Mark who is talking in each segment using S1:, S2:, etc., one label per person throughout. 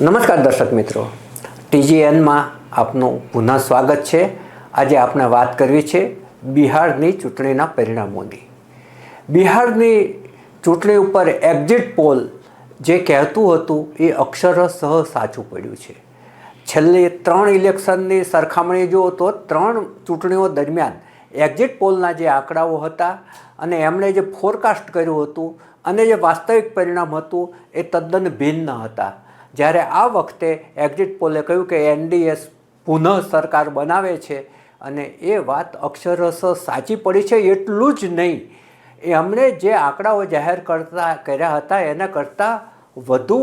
S1: નમસ્કાર દર્શક મિત્રો. ટીજીએનમાં આપનું પુનઃ સ્વાગત છે. આજે આપણે વાત કરવી છે બિહારની ચૂંટણીના પરિણામોની. બિહારની ચૂંટણી ઉપર એક્ઝિટ પોલ જે કહેતું હતું એ અક્ષરશઃ સાચું પડ્યું છે. છેલ્લી ત્રણ ઇલેક્શનની સરખામણી જુઓ તો ત્રણ ચૂંટણીઓ દરમિયાન એક્ઝિટ પોલના જે આંકડાઓ હતા અને એમણે જે ફોરકાસ્ટ કર્યું હતું અને જે વાસ્તવિક પરિણામ હતું એ તદ્દન ભિન્ન હતા. જ્યારે આ વખતે એક્ઝિટ પોલે કહ્યું કે એનડીએસ પુનઃ સરકાર બનાવે છે અને એ વાત અક્ષરશ સાચી પડી છે એટલું જ નહીં. એ અમને જે આંકડાઓ જાહેર કરતા કર્યા હતા એના કરતાં વધુ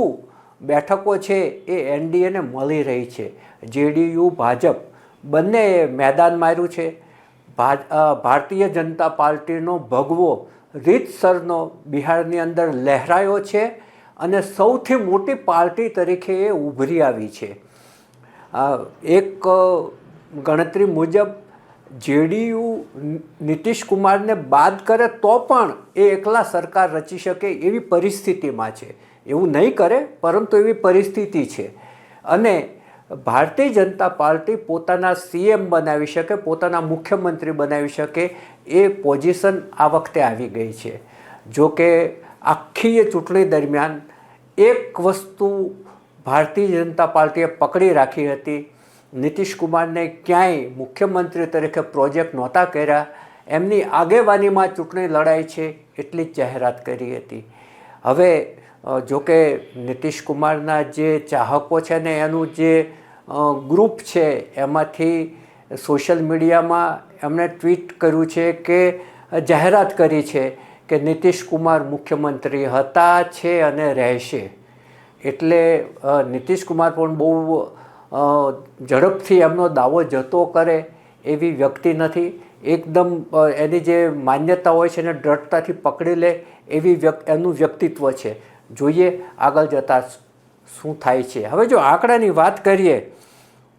S1: બેઠકો છે એ એનડીએને મળી રહી છે. જેડીયુ, ભાજપ બંનેએ મેદાન માર્યું છે. ભારતીય જનતા પાર્ટીનો ભગવો રીતસરનો બિહારની અંદર લહેરાયો છે. અને સૌથી મોટી પાર્ટી તરીકે એ ઉભરી આવી છે. એક ગણતરી મુજબ જેડીયુ નીતિશ કુમારને બાદ કરે તો પણ એ એકલા સરકાર રચી શકે એવી પરિસ્થિતિમાં છે. એવું નહીં કરે, પરંતુ એવી પરિસ્થિતિ છે. અને ભારતીય જનતા પાર્ટી પોતાના સીએમ બનાવી શકે, પોતાના મુખ્યમંત્રી બનાવી શકે એ પોઝિશન આ વખતે આવી ગઈ છે. જો કે આખી એ ચૂંટણી દરમિયાન એક વસ્તુ ભારતીય જનતા પાર્ટીએ પકડી રાખી હતી. નીતિશ કુમારને ક્યાંય મુખ્યમંત્રી તરીકે પ્રોજેક્ટ નહોતા કર્યા. એમની આગેવાનીમાં ચૂંટણી લડાઈ છે એટલી જ જાહેરાત કરી હતી. હવે જોકે નીતિશ કુમારના જે ચાહકો છે ને એનું જે ગ્રુપ છે એમાંથી સોશિયલ મીડિયામાં એમણે ટ્વીટ કર્યું છે કે જાહેરાત કરી છે. કે નીતિશ કુમાર મુખ્યમંત્રી હતા, છે અને રહેશે. એટલે નીતિશ કુમાર પણ બહુ ઝડપથી એમનો દાવો જતો કરે એવી વ્યક્તિ નથી. એકદમ એની જે માન્યતા હોય છે એને દ્રઢતાથી પકડી લે એવી વ્યક્, એનું વ્યક્તિત્વ છે. જોઈએ આગળ જતાં શું થાય છે. હવે જો આંકડાની વાત કરીએ,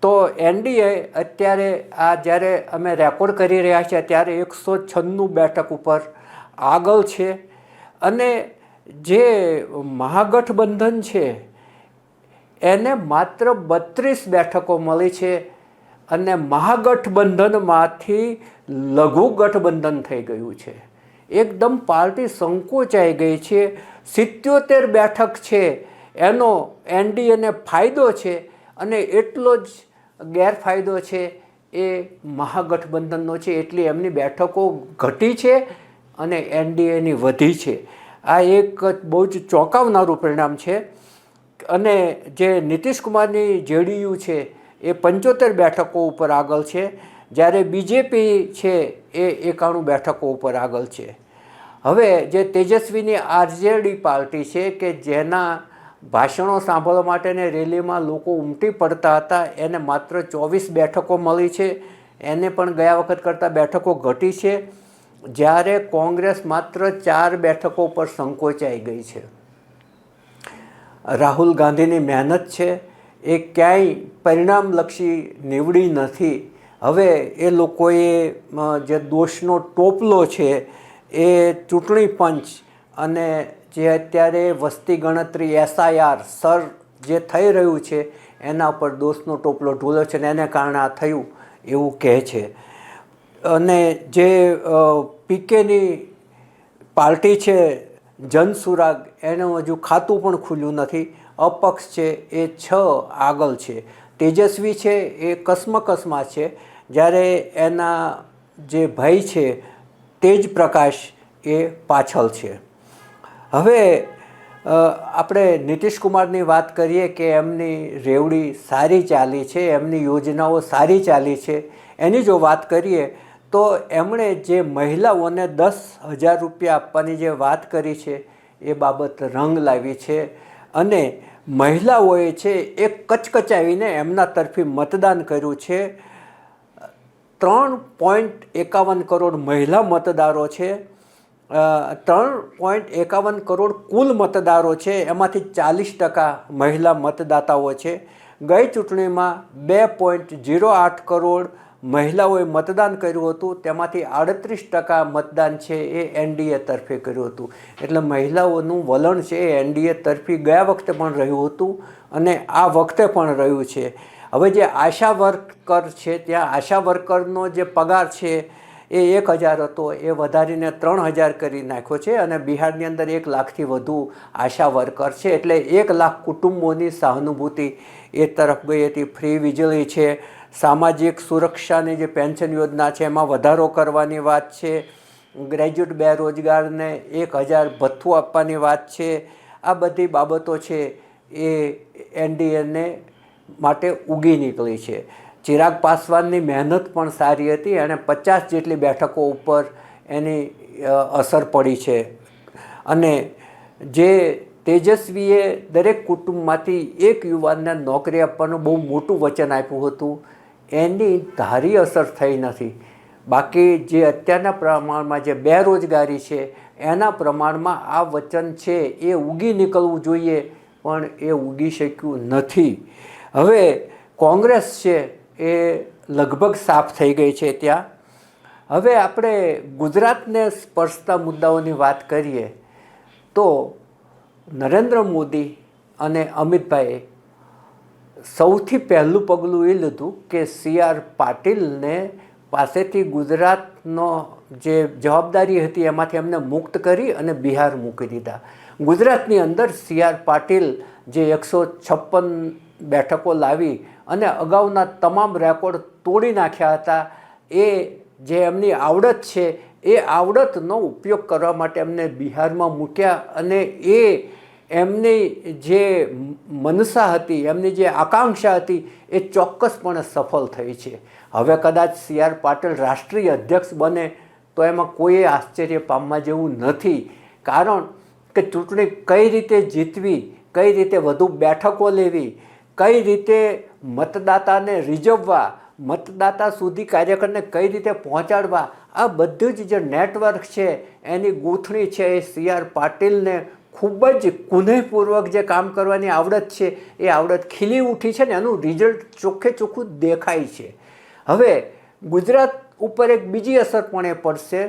S1: તો એનડીએ અત્યારે, આ જ્યારે અમે રેકોર્ડ કરી રહ્યા છીએ, ત્યારે એકસો છન્નું બેઠક ઉપર આગળ છે. અને જે મહાગઠબંધન છે, એને માત્ર બત્રીસ બેઠકો મળી છે અને મહાગઠબંધનમાંથી લઘુ ગઠબંધન થઈ ગયું છે. એકદમ પાર્ટી સંકોચાઈ ગઈ છે. સિત્યોતેર બેઠક છે, એનો એનડીએને ફાયદો છે અને એટલો જ ગેરફાયદો છે એ મહાગઠબંધનનો છે. એટલી એમની બેઠકો ઘટી છે અને એનડીએની વધી છે. આ એક બહુ જ ચોંકાવનારું પરિણામ છે. અને જે નીતિશ કુમારની જેડીયુ છે એ પંચોતેર બેઠકો ઉપર આગળ છે. જ્યારે બીજેપી છે એ એકાણું બેઠકો ઉપર આગળ છે. હવે જે તેજસ્વીની આરજેડી પાર્ટી છે કે જેના ભાષણો સાંભળવા માટેને રેલીમાં લોકો ઉમટી પડતા હતા, એને માત્ર ચોવીસ બેઠકો મળી છે. એને પણ ગયા વખત કરતાં બેઠકો ઘટી છે. જ્યારે કોંગ્રેસ માત્ર ચાર બેઠકો પર સંકોચાઈ ગઈ છે. રાહુલ ગાંધીની મહેનત છે, એ ક્યાંય પરિણામલક્ષી નીવડી નથી. હવે એ લોકોએ જે દોષનો ટોપલો છે, એ ચૂંટણી પંચ અને જે અત્યારે વસ્તી ગણતરી એસઆઈઆર સર જે થઈ રહ્યું છે, એના પર દોષનો ટોપલો ઢોલ્યો છે ને એને કારણે આ થયું એવું કહે છે. અને જે પીકેની પાર્ટી છે, જનસુરાગ, એનું હજુ ખાતું પણ ખુલ્યું નથી. અપક્ષ છે, એ છ આગળ છે. તેજસ્વી છે, એ કસમકસમાં છે. જ્યારે એના જે ભાઈ છે તેજ પ્રકાશ એ પાછળ છે. હવે આપણે નીતિશ કુમારની વાત કરીએ કે એમની રેવડી સારી ચાલી છે, એમની યોજનાઓ સારી ચાલી છે. એની જો વાત કરીએ તો એમણે જે મહિલાઓને દસ હજાર રૂપિયા આપવાની જે વાત કરી છે, એ બાબત રંગ લાવી છે અને મહિલાઓએ છે એ કચકચાવીને એમના તરફી મતદાન કર્યું છે. ત્રણ પોઈન્ટ એકાવન કરોડ મહિલા મતદારો છે. ત્રણ પોઈન્ટ એકાવન કરોડ કુલ મતદારો છે. એમાંથી ચાલીસ ટકા મહિલા મતદાતાઓ છે. ગઈ ચૂંટણીમાં બે પોઈન્ટ ઝીરો આઠ કરોડ મહિલાઓએ મતદાન કર્યું હતું. તેમાંથી આડત્રીસ ટકા મતદાન છે એ એનડીએ તરફે કર્યું હતું. એટલે મહિલાઓનું વલણ છે એ એનડીએ તરફી ગયા વખતે પણ રહ્યું હતું અને આ વખતે પણ રહ્યું છે. હવે જે આશા વર્કર છે, ત્યાં આશા વર્કરનો જે પગાર છે એ એક હજાર હતો. એ વધારીને ત્રણ હજાર કરી નાખ્યો છે અને બિહારની અંદર એક લાખથી વધુ આશા વર્કર છે. એટલે એક લાખ કુટુંબોની સહાનુભૂતિ એ તરફ ગઈ હતી. ફ્રી વીજળી છે સામાજિક સુરક્ષાની જે પેન્શન યોજના છે, એમાં વધારો કરવાની વાત છે, ગ્રેજ્યુએટ બેરોજગારને એક હજાર ભથ્થું આપવાની વાત છે, આ બધી બાબતો છે એ એનડીએને માટે ઉગી નીકળી છે. ચિરાગ પાસવાનની મહેનત પણ સારી હતી અને પચાસ જેટલી બેઠકો ઉપર એની અસર પડી છે. અને જે તેજસ્વીએ દરેક કુટુંબમાંથી એક યુવાનને નોકરી આપવાનું બહુ મોટું વચન આપ્યું હતું. એની ધારી અસર થઈ નથી. બાકી જે અત્યારના પ્રમાણમાં જે બેરોજગારી છે, એના પ્રમાણમાં આ વચન છે એ ઉગી નીકળવું જોઈએ, પણ એ ઉગી શક્યું નથી. હવે કોંગ્રેસ છે એ લગભગ સાફ થઈ ગઈ છે ત્યાં. હવે આપણે ગુજરાતને સ્પર્શતા મુદ્દાઓની વાત કરીએ તો નરેન્દ્ર મોદી અને અમિતભાઈએ સૌથી પહેલું પગલું એ લીધું કે સી આર પાટીલને પાસેથી ગુજરાતનો જે જવાબદારી હતી એમાંથી એમને મુક્ત કરી અને બિહાર મૂકી દીધા. ગુજરાતની અંદર સી આર પાટીલ જે એકસો છપ્પન બેઠકો લાવી અને અગાઉના તમામ રેકોર્ડ તોડી નાખ્યા હતા, એ જે એમની આવડત છે, એ આવડતનો ઉપયોગ કરવા માટે એમને બિહારમાં મૂક્યા અને એ એમની જે મનસા હતી, એમની જે આકાંક્ષા હતી, એ ચોક્કસપણે સફળ થઈ છે. હવે કદાચ સી આર પાટીલ રાષ્ટ્રીય અધ્યક્ષ બને, તો એમાં કોઈ આશ્ચર્ય પામવા જેવું નથી. કારણ કે ચૂંટણી કઈ રીતે જીતવી, કઈ રીતે વધુ બેઠકો લેવી, કઈ રીતે મતદાતાને રીઝવવા, મતદાતા સુધી કાર્યકરને કઈ રીતે પહોંચાડવા, આ બધું જ જે નેટવર્ક છે, એની ગૂંથણી છે એ સી આર પાટીલને ખૂબ જ કુનેહપૂર્વક જે કામ કરવાની આવડત છે, એ આવડત ખીલી ઉઠી છે ને એનું રિઝલ્ટ ચોખ્ખે ચોખ્ખું દેખાય છે. હવે ગુજરાત ઉપર એક બીજી અસર પણ એ પડશે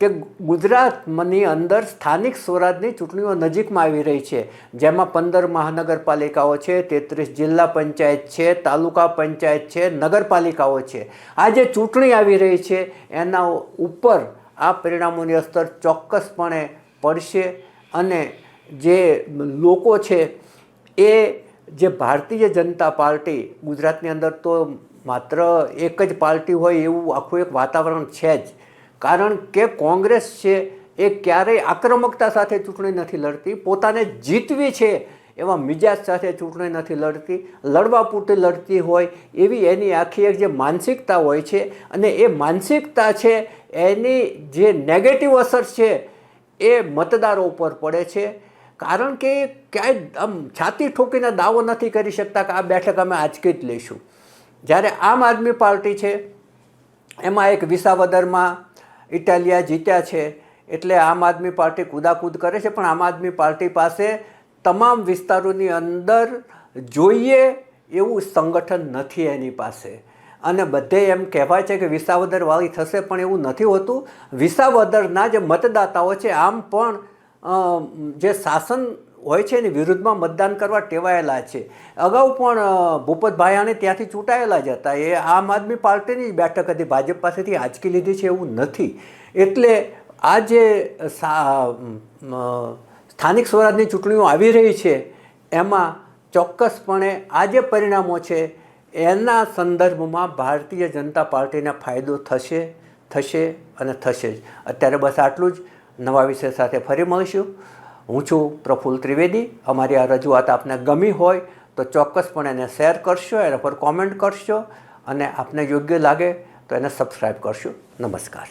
S1: કે ગુજરાતની અંદર સ્થાનિક સ્વરાજની ચૂંટણીઓ નજીકમાં આવી રહી છે. જેમાં પંદર મહાનગરપાલિકાઓ છે, તેત્રીસ જિલ્લા પંચાયત છે, તાલુકા પંચાયત છે, નગરપાલિકાઓ છે. આ જે ચૂંટણી આવી રહી છે, એના ઉપર આ પરિણામોની અસર ચોક્કસપણે પડશે અને જે લોકો છે, એ જે ભારતીય જનતા પાર્ટી, ગુજરાતની અંદર તો માત્ર એક જ પાર્ટી હોય એવું આખું એક વાતાવરણ છે જ. કારણ કે કોંગ્રેસ છે, એ ક્યારેય આક્રમકતા સાથે ચૂંટણી નથી લડતી, પોતાને જીતવી છે એવા મિજાજ સાથે ચૂંટણી નથી લડતી, લડવા પૂરતી લડતી હોય એવી એની આખી એક જે માનસિકતા હોય છે અને એ માનસિકતા છે, એની જે નેગેટિવ અસર છે, એ મતદારો ઉપર પડે છે. કારણ કે ક્યાંય આમ છાતી ઠોકીને દાવો નથી કરી શકતા કે આ બેઠક અમે આજકી જ લઈશું. જ્યારે આમ આદમી પાર્ટી છે, એમાં એક વિસાવદરમાં ઇટાલિયા જીત્યા છે, એટલે આમ આદમી પાર્ટી કૂદાકૂદ કરે છે, પણ આમ આદમી પાર્ટી પાસે તમામ વિસ્તારોની અંદર જોઈએ એવું સંગઠન નથી એની પાસે. અને બધે એમ કહેવાય છે કે વિસાવદરવાળી થશે પણ એવું નથી હોતું. વિસાવદરના જે મતદાતાઓ છે, આમ પણ જે શાસન હોય છે એની વિરુદ્ધમાં મતદાન કરવા ટેવાયેલા છે. અગાઉ પણ ભૂપત ભાયાણી ત્યાંથી ચૂંટાયેલા જ હતા. એ આમ આદમી પાર્ટીની જ બેઠક હતી, ભાજપ પાસેથી આંચકી લીધી છે એવું નથી. એટલે આ જે સ્થાનિક સ્વરાજની ચૂંટણીઓ આવી રહી છે, એમાં ચોક્કસપણે આ જે પરિણામો છે, એના સંદર્ભમાં ભારતીય જનતા પાર્ટીને ફાયદો થશે થશે અને થશે જ. અત્યારે બસ આટલું જ. નવા વિષય સાથે ફરી મળીશું. હું છું પ્રફુલ ત્રિવેદી. અમારી આ રજૂઆત આપને ગમી હોય તો ચોક્કસપણે એને શેર કરશો, એના પર કોમેન્ટ કરશો અને આપને યોગ્ય લાગે તો એને સબસ્ક્રાઈબ કરશો. નમસ્કાર.